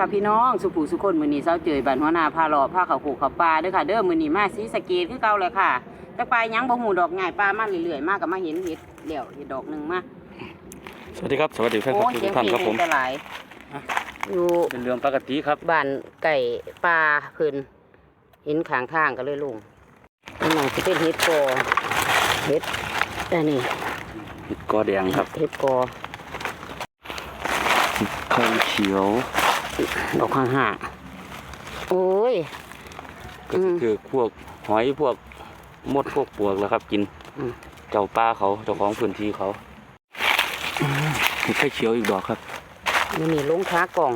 ค่ะพี่น้องสุผูสุคนมือนี้เช้าเจยบันหัวหน้าพาหลอพาเขาผูกเขาปลาเด้อค่ะเด้อมือนี้มาสีสะเกตคือเก่าเลยค่ะแต่ปลายังบ่หูดอกง่ายปลามาเรื่อยๆมากก็มาเห็นเห็ดเดี่ยวเห็ดดอกหนึ่งมาสวัสดีครับสวัสดีแฟนคโอ้ลับเสีทุยงกเพลท่านครับผมงจะหลายอยู่เป็นเรื่องปกติครับบ้านไก่ปลาเพิ่นเห็นข้างทางก็เลยลงนี่หนังจะเป็นเห็ดกอเห็ดอันนี้กอแดงครับเห็ดกอไข่เขียว ดอกข้างห่างโอ้ยก็คือพวกหอยพวกมดพวกปลวกแล้วครับ กินอืมเจ้าป่าเขาเจ้าของพื้นที่เขาเห็ดไข่เขียวอีกดอกครับนี่นี่ลงค้ากล่อง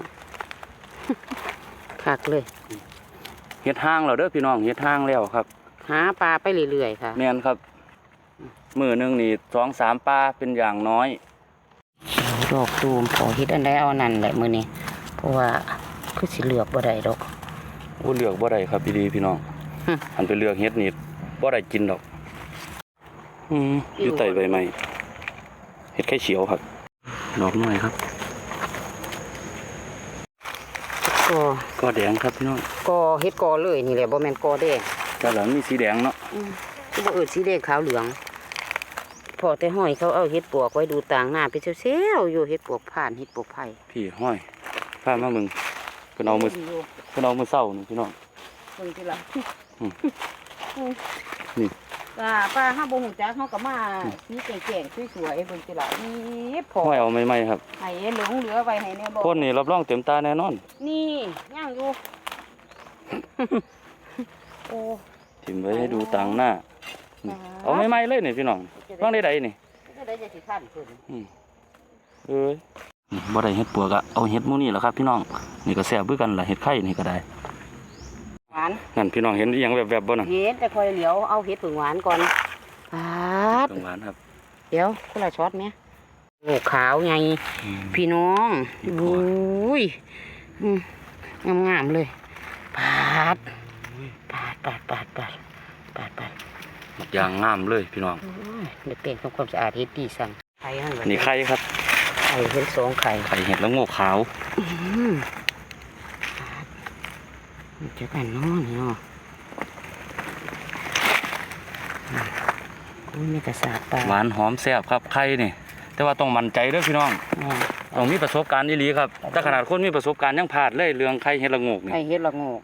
คักเลยเห็ดห้างแล้วเด้อพี่น้องเห็ดห้างแล้วครับ หาปลาไปเรื่อยๆค่ะแม่นครับมือหนึงนี่สองสามปลาเป็นอย่างน้อยดอกตูมขอฮิตอันใดเอาอันนั่นแหละมือนี้เพ ราะว่าคือสิเหลือกบ่ได้ดอกอู้เลือกบ่ได้ครับพี่ดีพี่น้องฮึ อันไปเลือกเห็ดนี่บ่ได้กินดอก อืมอยู่ใต้ใบไม้เห็ดไข่เขียวครับดอกน้อยครับ ก็ก็แดงครับพี่น้องก็เฮ็ดกอเลยนี่แหละบ่แม่นกอแดงแต่หลังมีสีแดงเนาะคือบ่เอิดสีแดงขาวเหลือง พอแต่ห้อยเขาเอาเฮ็ดปวกไว้ดูต่างหน้าไปเซลๆอยู่เฮ็ดปวกผ่านเฮ็ดปวกไผ่พี่ห้อย พามามึงเพิ่นเอามือเพิ่นเอามือเศร้านี่พี่น้องเบิ่งสิล่ะอืมนี่ป้าป้าห้าบ่ฮู้จักเฮาก็มาสีแก่งๆสวยๆเบิ่งสิล่ะนี่พอห้อยเอาใหม่ๆครับให้เหลืองเหลือไว้ให้แน่บ่พ่นนี่รับรองเต็มตาแน่นอน นี่ย่างอยู่โอ้ถิ่มไว้ให้ดูต่างหน้าอ่าเอาใหม่ๆเลยนี่พี่น้องว่างได้ใดนี่จะได้จะสิทันเพิ่นอืมเอ้ยนี่ บ่ได้เฮ็ดปวกอะเอาเฮ็ดหมู่นี่แหละครับ พี่น้องนี่ก็แซ่บคือกันล่ะเฮ็ดไข่นี่ก็ได้หวานนั่นพี่น้องเห็นอีหยังแวบๆบ่น่ะเฮ็ดแต่คอยเหลียวเอาเฮ็ดผึ่งหวานก่อนปาดต้องหวานครับเดี๋ยวคนละช็อตไหมโอ้ขาวไงพี่น้อง อุ้ยอืมงามๆเลยปาดปาดปาดปาดปาดปาดปาดมักอย่างงามเลยพี่น้องโอ้ยเดี๋ยวเปลี่ยนทำความสะอาดเฮ็ดดีสั่งไข่หั่นบัดนี่ไข่ครับไข่เฮ็ดสองไข่ไข่เห็ดแล้วโงกขาวอืมมันจะกันเนอนเนาะอืมอุ้ยมีแต่สาดปลาหวานหอมแซ่บครับไข่นี่ แต่ว่าต้องมั่นใจเด้อพี่น้องอ่าต้องมีประสบการณ์อีหลีครับถ้าขนาดคนมีประสบการณ์ยังพลาดเลยเรื่องไข่เห็ดละโงกนี่ไข่เฮ็ดละโงก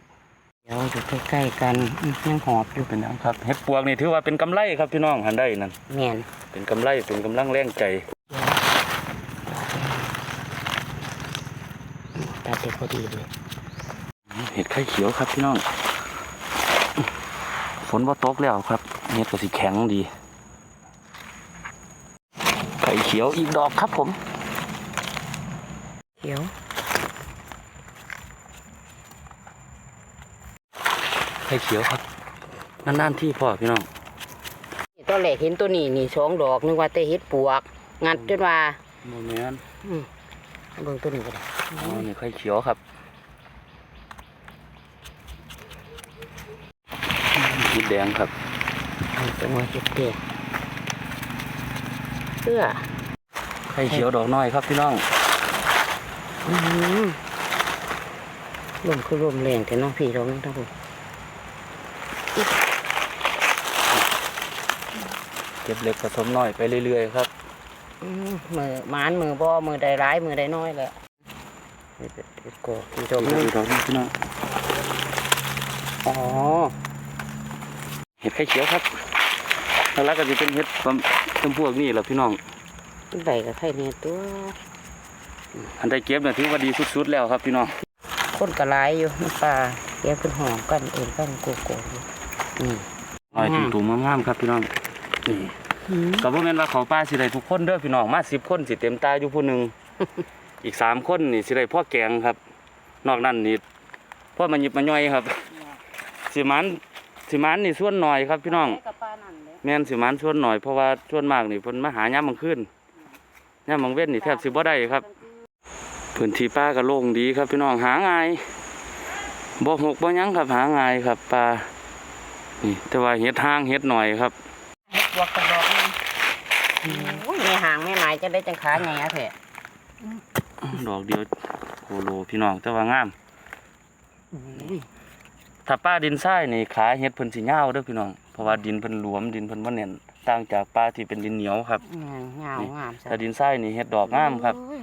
เดี๋ยวอยู่ใกล้ๆกันอืมยังหอบอยู่เป็นหยังครับเห็ดปวกนี่ถือว่าเป็นกำไรครับพี่น้องหันได้นั่นแม่นเป็นกำไรเป็นกำลังแรงใจ ตัดเด็กพอดีเลยเห็ดไข่เขียวครับพี่น้อง ฝนว่าตกแล้วครับเห็ดก็สิแข็งดี ไข่เขียวอีกดอกครับผม เขียวไข่เขียวครับนานๆที่พ่อพี่น้องนี่ตอนแรกเห็นตัวนี้นี่สองดอกนึกว่าแต่เฮ็ดปวก งัดจนว่าโมเมนอืมเบิ่งตัวนี้ก็ได้ อ๋อนี่ไข่เขียวครับเห็ดแดงครับเอาตัวเฮ็ดเด็กเสื้อไข่เขียวดอกน้อยครับพี่น้องอืมลมคือลมแรงแต่น้องพี่เราไม่ต้องพูดเก็บเล็กผสมน้อยไปเรื่อยๆครับอืมมือหมานมือบ่มือใดร้ายมือใดน้อยแหละ นี่เป็นเฮ็ดโกพี่ชมดูนี่ดอกนี้พี่น้องอ๋อ เห็ดไข่เขียวครับแล้วก็จะเป็นเห็ดประจำพวกนี้แหละพี่น้องใบกับไข่เนี่ยตัว อันใดเก็บเนี่ยถือว่าดีสุดๆแล้วครับพี่น้อง คนกระไรอยู่น้ำปลาแกขึ้นหอมกันเองกันโกโก้นี่น้อยตุ่มๆงามๆครับพี่น้องนี่ก็บ่แม่นว่าเขาป้าสิได้ทุกคนเด้อพี่น้องมา10คนสิเต็มตาอยู่ผู้หนึ่ง อีกสามคนนี่สิได้พ่อแกงครับ นอกนั้นนี่พ่อมาหยิบมาย่อยครับ สิมันสิมันนี่ส่วนหน่อยครับพี่น้องกับปลานั่นเลยแม่นสิมันส่วนหน่อยเพราะว่าส่วนมากนี่เพิ่นมาหายามมื้อคืนยามมื้อเว้นนี่แทบสิบ่ได้ครับพื้นที่ป่าก็โล่งดีครับพี่น้องหาง่ายบ่หกบ่หยังครับหาง่ายครับปลานี่แต่ว่าเฮ็ดห้างเฮ็ดหน่อยครับเฮ็ดบวกกันดอกนึงโอ้ยในห่างแม่นายจะได้จังขาไงอะเถอะ ดอกเดียวโลพี่น้องแต่ว่างามอุ้ยถ้าป้าดินทรายนี่ขาเฮ็ดเพิ่นสิยาวเด้อพี่น้องเพราะว่าดินเพิ่นหลวมดินเพิ่นบ่แน่นต่างจากป้าที่เป็นดินเหนียวครับงามงามนี่งามซะถ้าดินทรายนี่เฮ็ดดอกงามครับโอ้ย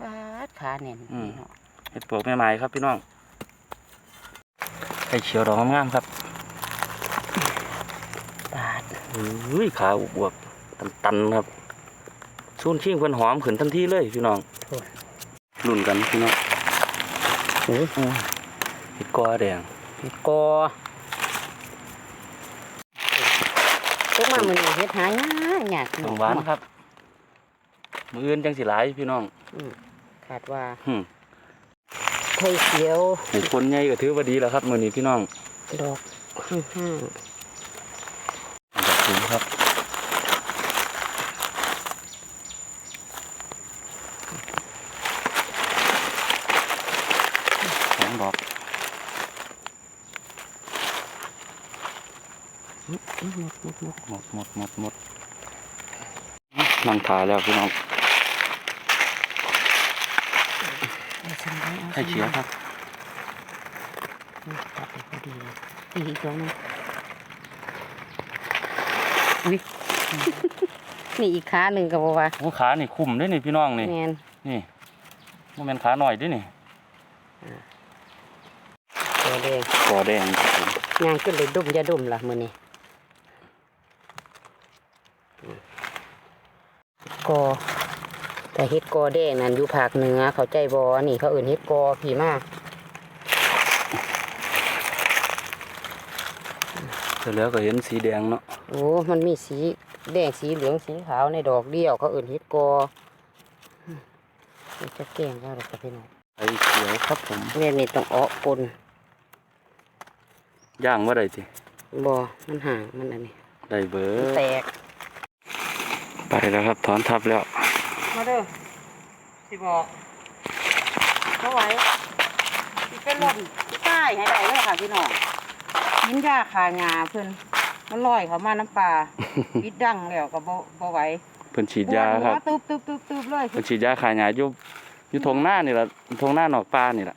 ปาดขาแน่นอืมพี่น้องเฮ็ดปลวกใหม่ๆครับพี่น้องไข่เขียวดอกงามๆครับปาดอุ้ยขาอวบๆตันๆครับ ซูนชิงเพิ่นหอมขึ้นทันทีเลยพี่น้องโอ้ยรุ่นกันพี่น้องโอ้ยเฮ็ดกอแดงเฮ็ดกอตกมามื้อนี้เฮ็ดหายากยากพี่ต้น้อองหวานครับ มื้ออื่นจังสิหลายพี่น้องอืมคาดว่าหึไข่เขียวให้คนใหญ่ก็ถือว่าดีแล้วครับมื้อนี้พี่น้อง ดอกห้างดอกสูงครับสองดอก ๆ หมดหมดหมดหมดหมดหมดหมดนั่งถ่ายแล้วพี่น้องเอาสั่งได้เขียวครับตัดไปพอดีเลยอีกดอกหนึงอุ้ยนี่อีกขาหนึ่งกับว่าโอ้ขานี่คุ้มด้วยนี่พี่น้องนี่นี่มันเป็นขาหน่อยด้วยนี่ตัวแดงกอแดงครับผมย่างขึ้นเลยดุมอยาดุมล่ะมือนี้ กอ แต่เฮ็ดกอแดงนั่นอยู่ภาคเหนือเขาใจบอนี่เขาเอื่นเฮ็ดกอผีมากเสร็จแล้วก็เห็นสีแดงเนาะโอ้มันมีสีแดงสีเหลืองสีขาวในดอกเดียวเขาเอื่นเฮ็ดกออืมมันจะแกล้งว่าหรอกครับพี่น้องไข่เขียวครับผมแม่นี่ต้องเอ้อปนย่างว่าได้สิบอมันห่างมันอันนี้ได้เบิมันดแตก ไปแล้วครับ ถอนทับแล้ว มาเด้อสิบอกเขาไหว้สิเป็นลมใต้ให้ได้เลยค่ะพี่น้องยินยาขายาเพิ่นมันลอยเขามาน้ำปลาปิดดังแล้วก็บ่บ่ไหวเพิ่นฉีดยาครับปวดหัวตึบตึบตึบตึบเลยเพิ่นฉีดยาขายหญ้าอยู่อยู่ทงหน้านี่ล่ะทงหน้านอกป่านี่ล่ะ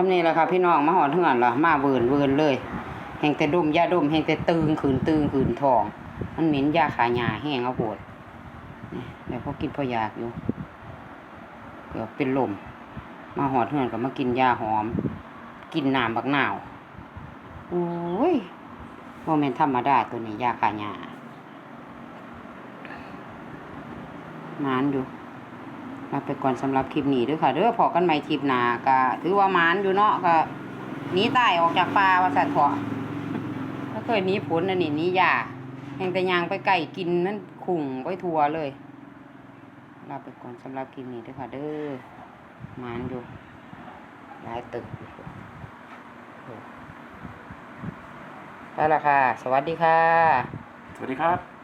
สำนี้แหละค่ะพี่น้องมาหอดเหือนละมาเวินเวินเลยแห่งแต่ดมยาดมแห่งแต่ตึงขืนตึงขืนทอง มันเหม็นยาขายาแห้งเอาปวดนี่เดี๋ยวพอกินพอยากอยู่เกือบเป็นลมมาหอดเหือนก็มากินยาหอม กินน้ำบักหนาวโอ้ยโมเมนธรรมดาตัวนี้ยาขายามานอยู่ ลาไปก่อนสำหรับคลิปนี้ด้วยค่ะเด้อพอกันใหม่คลิปหน้าก็ถือว่ามานอยู่เนาะก็หนีตายออกจากป่าว่าสัตว์เถาะถ้าเคยหนีผลอันนี้หนียาแห่งแต่ยางไปไก่กินนั่นขุ่งไปทัวเลยลาไปก่อนสำหรับคลิปนี้ด้วยค่ะเด้อมานอยู่หลายตึกไปละค่ะ สวัสดีค่ะ สวัสดีครับ